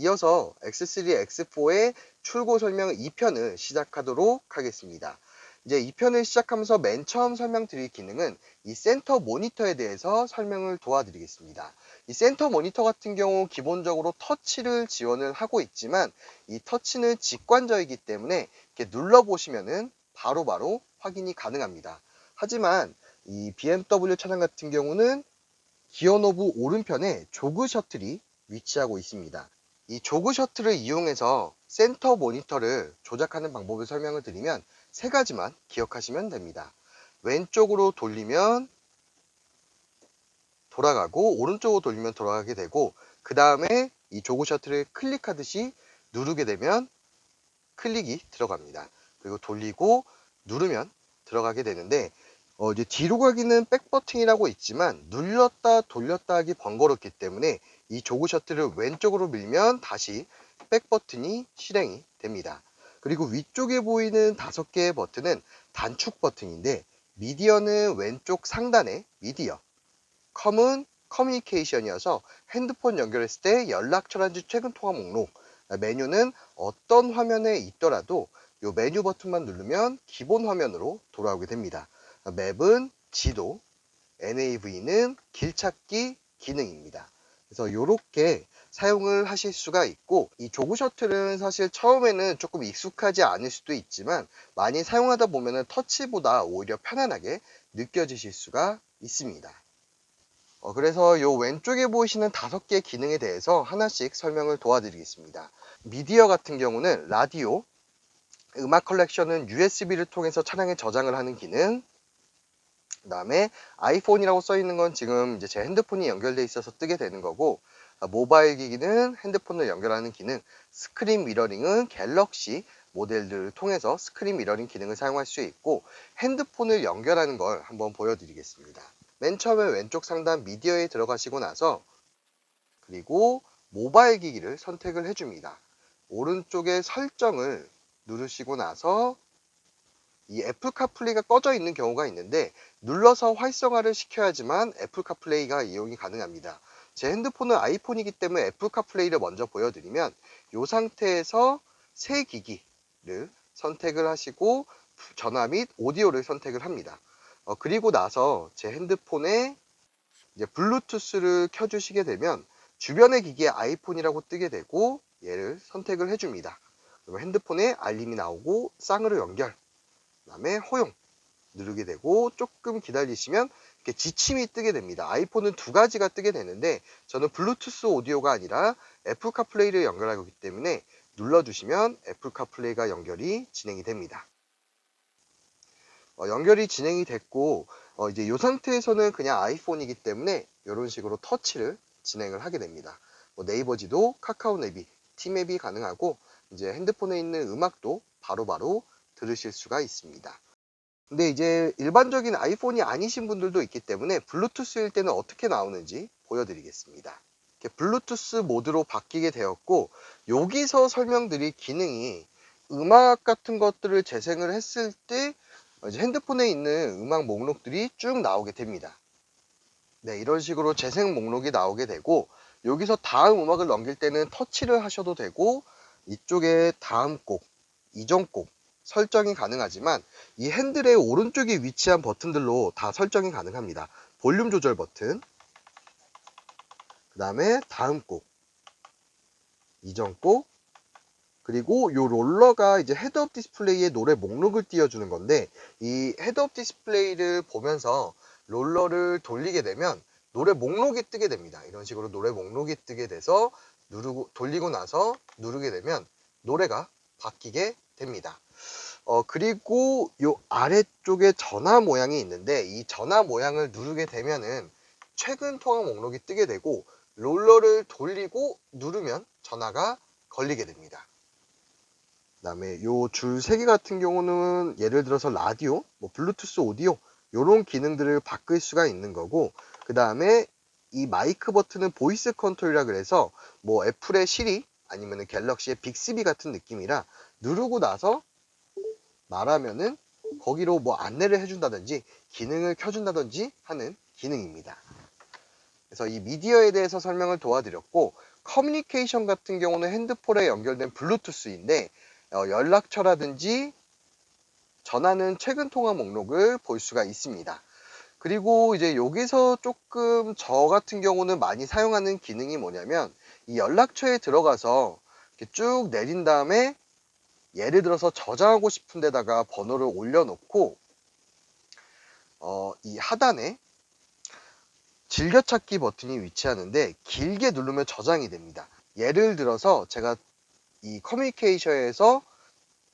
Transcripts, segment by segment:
이어서 X3, X4의 출고 설명 2편을 시작하도록 하겠습니다. 이제 2편을 시작하면서 맨 처음 설명드릴 기능은 이 센터 모니터에 대해서 설명을 도와드리겠습니다. 이 센터 모니터 같은 경우 기본적으로 터치를 지원을 하고 있지만 이 터치는 직관적이기 때문에 이렇게 눌러보시면은 바로바로 확인이 가능합니다. 하지만 이 BMW 차량 같은 경우는 기어 노브 오른편에 조그 셔틀이 위치하고 있습니다. 이 조그 셔틀을 이용해서 센터 모니터를 조작하는 방법을 설명을 드리면 세 가지만 기억하시면 됩니다. 왼쪽으로 돌리면 돌아가고 오른쪽으로 돌리면 돌아가게 되고 그 다음에 이 조그 셔틀을 클릭하듯이 누르게 되면 클릭이 들어갑니다. 그리고 돌리고 누르면 들어가게 되는데 어, 이제 뒤로 가기는 백 버튼이라고 있지만 눌렀다 돌렸다 하기 번거롭기 때문에 이 조그 셔틀을 왼쪽으로 밀면 다시 백 버튼이 실행이 됩니다. 그리고 위쪽에 보이는 다섯 개의 버튼은 단축 버튼인데 미디어는 왼쪽 상단에 미디어, 컴은 커뮤니케이션이어서 핸드폰 연결했을 때 연락처란지 최근 통화 목록, 메뉴는 어떤 화면에 있더라도 이 메뉴 버튼만 누르면 기본 화면으로 돌아오게 됩니다. 맵은 지도, NAV는 길찾기 기능입니다. 그래서 이렇게 사용을 하실 수가 있고 이 조그 셔틀은 사실 처음에는 조금 익숙하지 않을 수도 있지만 많이 사용하다 보면 터치보다 오히려 편안하게 느껴지실 수가 있습니다. 어, 그래서 이 왼쪽에 보이시는 다섯 개의 기능에 대해서 하나씩 설명을 도와드리겠습니다. 미디어 같은 경우는 라디오, 음악 컬렉션은 USB를 통해서 차량에 저장을 하는 기능, 그 다음에 아이폰이라고 써 있는 건 지금 이제 제 핸드폰이 연결돼 있어서 뜨게 되는 거고 아, 모바일 기기는 핸드폰을 연결하는 기능, 스크린 미러링은 갤럭시 모델들을 통해서 스크린 미러링 기능을 사용할 수 있고 핸드폰을 연결하는 걸 한번 보여드리겠습니다. 맨 처음에 왼쪽 상단 미디어에 들어가시고 나서 그리고 모바일 기기를 선택을 해줍니다. 오른쪽에 설정을 누르시고 나서 이 애플 카플레이가 꺼져 있는 경우가 있는데 눌러서 활성화를 시켜야지만 애플 카플레이가 이용이 가능합니다. 제 핸드폰은 아이폰이기 때문에 애플 카플레이를 먼저 보여드리면 이 상태에서 새 기기를 선택을 하시고 전화 및 오디오를 선택을 합니다. 어, 그리고 나서 제 핸드폰에 이제 블루투스를 켜주시게 되면 주변의 기기에 아이폰이라고 뜨게 되고 얘를 선택을 해줍니다. 그러면 핸드폰에 알림이 나오고 쌍으로 연결, 그 다음에 허용 누르게 되고 조금 기다리시면 이렇게 지침이 뜨게 됩니다. 아이폰은 두 가지가 뜨게 되는데 저는 블루투스 오디오가 아니라 애플 카플레이를 연결하고 있기 때문에 눌러주시면 애플 카플레이가 연결이 진행이 됩니다. 어, 연결이 진행이 됐고 어, 이제 이 상태에서는 그냥 아이폰이기 때문에 이런 식으로 터치를 진행을 하게 됩니다. 뭐 네이버 지도, 카카오 내비, 티맵이 가능하고 이제 핸드폰에 있는 음악도 바로바로 들으실 수가 있습니다. 근데 이제 일반적인 아이폰이 아니신 분들도 있기 때문에 블루투스일 때는 어떻게 나오는지 보여드리겠습니다. 블루투스 모드로 바뀌게 되었고 여기서 설명드릴 기능이 음악 같은 것들을 재생을 했을 때 핸드폰에 있는 음악 목록들이 쭉 나오게 됩니다. 네, 이런 식으로 재생 목록이 나오게 되고 여기서 다음 음악을 넘길 때는 터치를 하셔도 되고 이쪽에 다음 곡, 이전 곡 설정이 가능하지만 이 핸들의 오른쪽에 위치한 버튼들로 다 설정이 가능합니다. 볼륨 조절 버튼, 그 다음에 다음 곡, 이전 곡, 그리고 이 롤러가 이제 헤드업 디스플레이에 노래 목록을 띄워주는 건데 이 헤드업 디스플레이를 보면서 롤러를 돌리게 되면 노래 목록이 뜨게 됩니다. 이런 식으로 노래 목록이 뜨게 돼서 누르고 돌리고 나서 누르게 되면 노래가 바뀌게 됩니다. 어, 그리고 이 아래쪽에 전화 모양이 있는데 이 전화 모양을 누르게 되면은 최근 통화 목록이 뜨게 되고 롤러를 돌리고 누르면 전화가 걸리게 됩니다. 그 다음에 요 줄 세 개 같은 경우는 예를 들어서 라디오, 뭐 블루투스 오디오 이런 기능들을 바꿀 수가 있는 거고 그 다음에 이 마이크 버튼은 보이스 컨트롤이라 그래서 뭐 애플의 시리 아니면 갤럭시의 빅스비 같은 느낌이라 누르고 나서 말하면은 거기로 뭐 안내를 해준다든지 기능을 켜준다든지 하는 기능입니다. 그래서 이 미디어에 대해서 설명을 도와드렸고 커뮤니케이션 같은 경우는 핸드폰에 연결된 블루투스인데 어, 연락처라든지 전화는 최근 통화 목록을 볼 수가 있습니다. 그리고 이제 여기서 조금 저 같은 경우는 많이 사용하는 기능이 뭐냐면 이 연락처에 들어가서 쭉 내린 다음에 예를 들어서 저장하고 싶은 데다가 번호를 올려놓고 어, 이 하단에 즐겨찾기 버튼이 위치하는데 길게 누르면 저장이 됩니다. 예를 들어서 제가 이 커뮤니케이션에서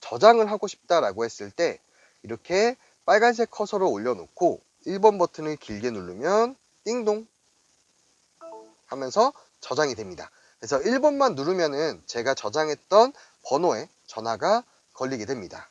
저장을 하고 싶다라고 했을 때 이렇게 빨간색 커서를 올려놓고 1번 버튼을 길게 누르면 띵동 하면서 저장이 됩니다. 그래서 1번만 누르면은 제가 저장했던 번호에 전화가 걸리게 됩니다.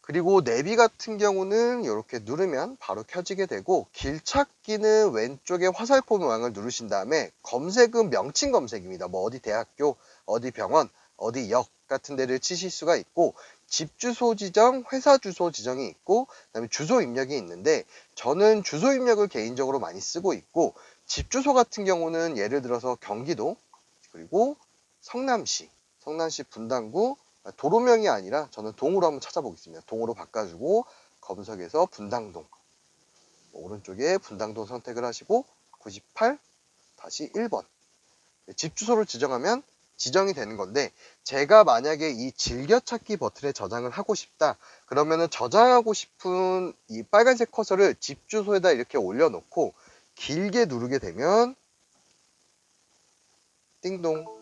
그리고 내비 같은 경우는 이렇게 누르면 바로 켜지게 되고 길 찾기는 왼쪽에 화살표 모양을 누르신 다음에 검색은 명칭 검색입니다. 뭐 어디 대학교, 어디 병원, 어디 역 같은 데를 치실 수가 있고 집 주소 지정, 회사 주소 지정이 있고 그다음에 주소 입력이 있는데 저는 주소 입력을 개인적으로 많이 쓰고 있고 집 주소 같은 경우는 예를 들어서 경기도 그리고 성남시, 성남시 분당구 도로명이 아니라 저는 동으로 한번 찾아보겠습니다. 동으로 바꿔주고 검색에서 분당동 오른쪽에 분당동 선택을 하시고 98 다시 1번 집 주소를 지정하면 지정이 되는 건데 제가 만약에 이 즐겨찾기 버튼에 저장을 하고 싶다 그러면은 저장하고 싶은 이 빨간색 커서를 집 주소에다 이렇게 올려놓고 길게 누르게 되면 띵동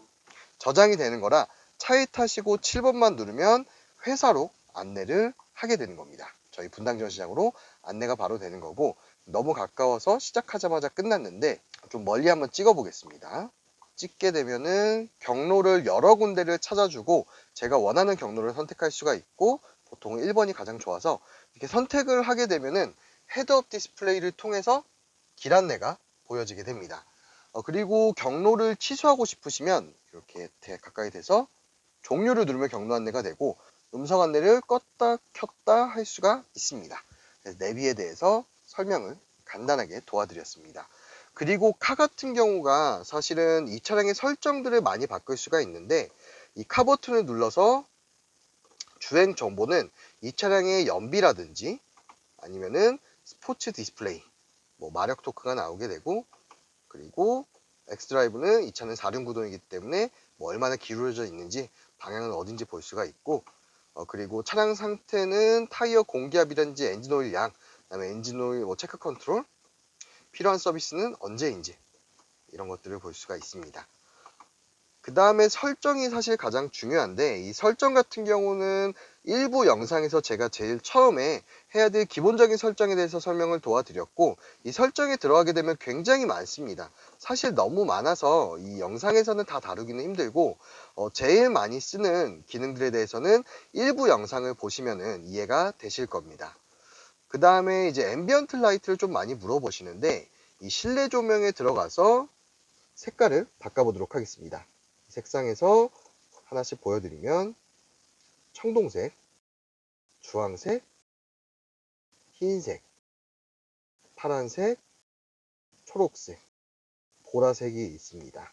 저장이 되는 거라 차에 타시고 7번만 누르면 회사로 안내를 하게 되는 겁니다. 저희 분당전 시장으로 안내가 바로 되는 거고 너무 가까워서 시작하자마자 끝났는데 좀 멀리 한번 찍어 보겠습니다. 찍게 되면은 경로를 여러 군데를 찾아주고 제가 원하는 경로를 선택할 수가 있고 보통 1번이 가장 좋아서 이렇게 선택을 하게 되면은 헤드업 디스플레이를 통해서 길 안내가 보여지게 됩니다. 어, 그리고 경로를 취소하고 싶으시면 이렇게 가까이 돼서 종료를 누르면 경로 안내가 되고 음성 안내를 껐다 켰다 할 수가 있습니다. 내비에 대해서 설명을 간단하게 도와드렸습니다. 그리고 카 같은 경우가 사실은 이 차량의 설정들을 많이 바꿀 수가 있는데 이 카 버튼을 눌러서 주행 정보는 이 차량의 연비라든지 아니면은 스포츠 디스플레이 뭐 마력 토크가 나오게 되고 그리고 엑스드라이브는 이 차는 4륜 구동이기 때문에 뭐 얼마나 기울어져 있는지 방향은 어딘지 볼 수가 있고 어, 그리고 차량 상태는 타이어 공기압이라든지 엔진 오일 양 그다음에 엔진 오일 뭐 체크 컨트롤 필요한 서비스는 언제인지 이런 것들을 볼 수가 있습니다. 그 다음에 설정이 사실 가장 중요한데 이 설정 같은 경우는 일부 영상에서 제가 제일 처음에 해야 될 기본적인 설정에 대해서 설명을 도와드렸고 이 설정에 들어가게 되면 굉장히 많습니다. 사실 너무 많아서 이 영상에서는 다 다루기는 힘들고 어, 제일 많이 쓰는 기능들에 대해서는 일부 영상을 보시면 이해가 되실 겁니다. 그 다음에 이제 앰비언트 라이트를 좀 많이 물어보시는데 이 실내 조명에 들어가서 색깔을 바꿔보도록 하겠습니다. 색상에서 하나씩 보여드리면 청동색, 주황색, 흰색, 파란색, 초록색, 보라색이 있습니다.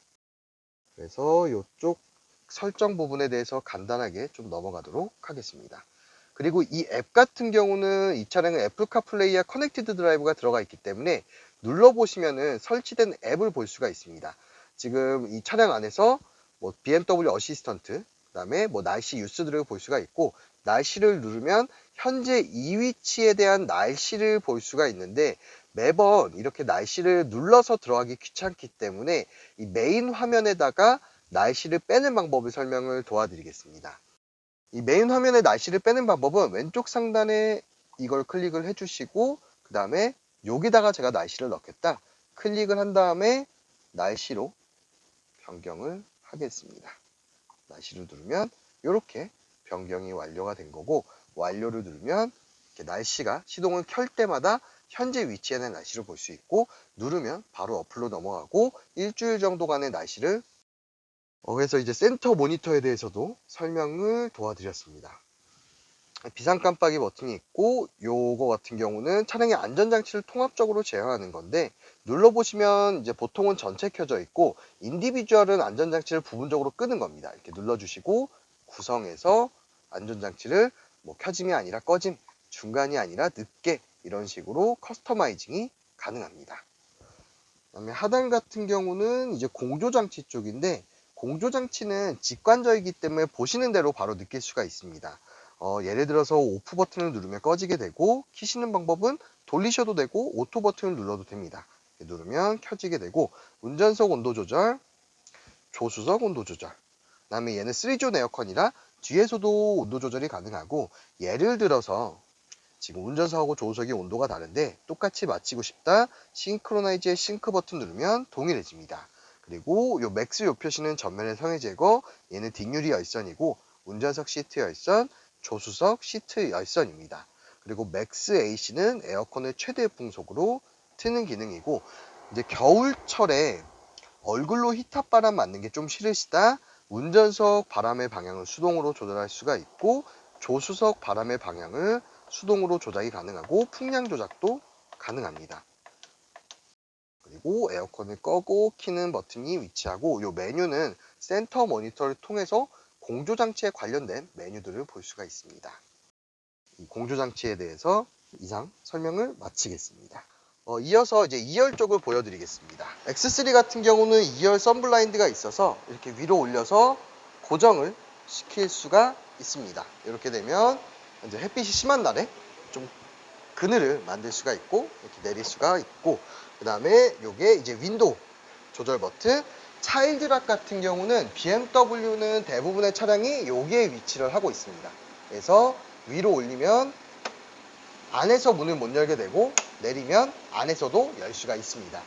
그래서 이쪽 설정 부분에 대해서 간단하게 좀 넘어가도록 하겠습니다. 그리고 이 앱 같은 경우는 이 차량은 애플 카플레이와 커넥티드 드라이브가 들어가 있기 때문에 눌러보시면은 설치된 앱을 볼 수가 있습니다. 지금 이 차량 안에서 뭐 BMW 어시스턴트, 그 다음에 뭐 날씨 뉴스들을 볼 수가 있고 날씨를 누르면 현재 이 위치에 대한 날씨를 볼 수가 있는데 매번 이렇게 날씨를 눌러서 들어가기 귀찮기 때문에 이 메인 화면에다가 날씨를 빼는 방법을 설명을 도와드리겠습니다. 이 메인 화면에 날씨를 빼는 방법은 왼쪽 상단에 이걸 클릭을 해주시고 그 다음에 여기다가 제가 날씨를 넣겠다 클릭을 한 다음에 날씨로 변경을 하겠습니다. 날씨를 누르면 이렇게 변경이 완료가 된 거고 완료를 누르면 날씨가 시동을 켤 때마다 현재 위치에 있는 날씨를 볼 수 있고 누르면 바로 어플로 넘어가고 일주일 정도간의 날씨를 어, 그래서 이제 센터 모니터에 대해서도 설명을 도와드렸습니다. 비상 깜빡이 버튼이 있고 요거 같은 경우는 차량의 안전장치를 통합적으로 제어하는 건데 눌러보시면 이제 보통은 전체 켜져 있고 인디비주얼은 안전장치를 부분적으로 끄는 겁니다. 이렇게 눌러주시고 구성해서 안전장치를 뭐 켜짐이 아니라 꺼짐, 중간이 아니라 늦게 이런 식으로 커스터마이징이 가능합니다. 그다음에 하단 같은 경우는 이제 공조장치 쪽인데 공조장치는 직관적이기 때문에 보시는 대로 바로 느낄 수가 있습니다. 어, 예를 들어서 오프 버튼을 누르면 꺼지게 되고 키시는 방법은 돌리셔도 되고 오토 버튼을 눌러도 됩니다. 누르면 켜지게 되고 운전석 온도 조절, 조수석 온도 조절. 그 다음에 얘는 3존 에어컨이라 뒤에서도 온도 조절이 가능하고 예를 들어서 지금 운전석하고 조수석이 온도가 다른데 똑같이 맞추고 싶다. 싱크로나이즈의 싱크 버튼 누르면 동일해집니다. 그리고 요 맥스 요 표시는 전면의 성해 제거, 얘는 뒷유리 열선이고 운전석 시트 열선, 조수석 시트 열선입니다. 그리고 맥스 AC는 에어컨을 최대 풍속으로 트는 기능이고 이제 겨울철에 얼굴로 히탑 바람 맞는 게 좀 싫으시다. 운전석 바람의 방향을 수동으로 조절할 수가 있고 조수석 바람의 방향을 수동으로 조작이 가능하고 풍량 조작도 가능합니다. 그리고 에어컨을 꺼고 키는 버튼이 위치하고 이 메뉴는 센터 모니터를 통해서 공조 장치에 관련된 메뉴들을 볼 수가 있습니다. 이 공조 장치에 대해서 이상 설명을 마치겠습니다. 어, 이어서 이제 2열 쪽을 보여드리겠습니다. X3 같은 경우는 2열 썬블라인드가 있어서 이렇게 위로 올려서 고정을 시킬 수가 있습니다. 이렇게 되면 이제 햇빛이 심한 날에 좀 그늘을 만들 수가 있고 이렇게 내릴 수가 있고 그 다음에 요게 이제 윈도우 조절 버튼 차일드락 같은 경우는 BMW는 대부분의 차량이 여기에 위치를 하고 있습니다. 그래서 위로 올리면 안에서 문을 못 열게 되고 내리면 안에서도 열 수가 있습니다.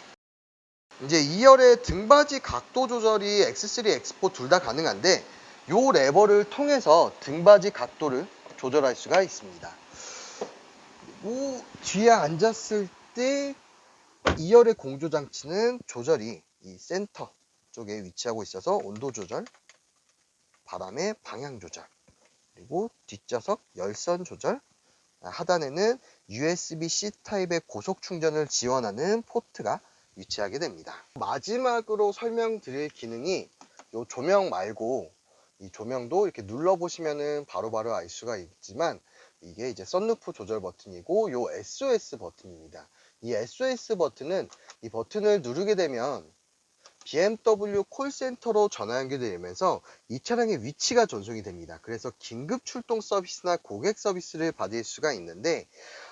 이제 2열의 등받이 각도 조절이 X3, X4 둘 다 가능한데 요 레버를 통해서 등받이 각도를 조절할 수가 있습니다. 그리고 뒤에 앉았을 때 2열의 공조 장치는 조절이 이 센터 쪽에 위치하고 있어서 온도 조절, 바람의 방향 조절, 그리고 뒷좌석 열선 조절, 하단에는 USB-C 타입의 고속 충전을 지원하는 포트가 위치하게 됩니다. 마지막으로 설명드릴 기능이 이 조명 말고 이 조명도 이렇게 눌러보시면은 바로바로 알 수가 있지만 이게 이제 썬루프 조절 버튼이고 요 SOS 버튼입니다. 이 SOS 버튼은 이 버튼을 누르게 되면 BMW 콜센터로 전화 연결되면서 이 차량의 위치가 전송이 됩니다. 그래서 긴급 출동 서비스나 고객 서비스를 받을 수가 있는데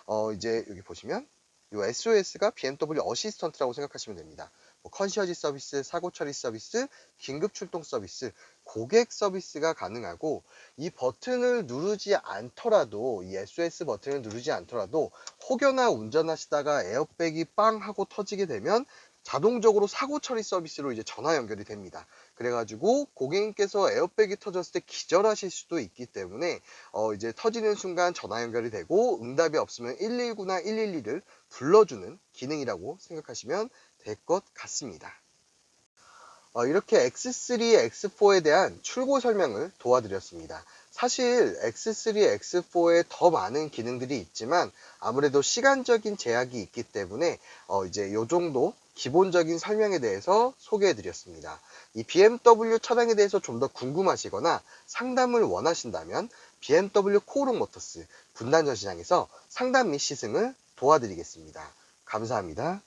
어 이제 여기 보시면 이 SOS가 BMW 어시스턴트라고 생각하시면 됩니다. 뭐 컨시어지 서비스, 사고 처리 서비스, 긴급 출동 서비스, 고객 서비스가 가능하고 이 버튼을 누르지 않더라도 이 SOS 버튼을 누르지 않더라도 혹여나 운전하시다가 에어백이 빵 하고 터지게 되면 자동적으로 사고 처리 서비스로 이제 전화 연결이 됩니다. 그래가지고 고객님께서 에어백이 터졌을 때 기절하실 수도 있기 때문에 어 이제 터지는 순간 전화 연결이 되고 응답이 없으면 119나 112를 불러주는 기능이라고 생각하시면 될 것 같습니다. 어 이렇게 X3, X4에 대한 출고 설명을 도와드렸습니다. 사실 X3, X4에 더 많은 기능들이 있지만 아무래도 시간적인 제약이 있기 때문에 어 이제 요 정도 기본적인 설명에 대해서 소개해 드렸습니다. 이 BMW 차량에 대해서 좀 더 궁금하시거나 상담을 원하신다면 BMW 코오롱 모터스 분단전 시장에서 상담 및 시승을 도와드리겠습니다. 감사합니다.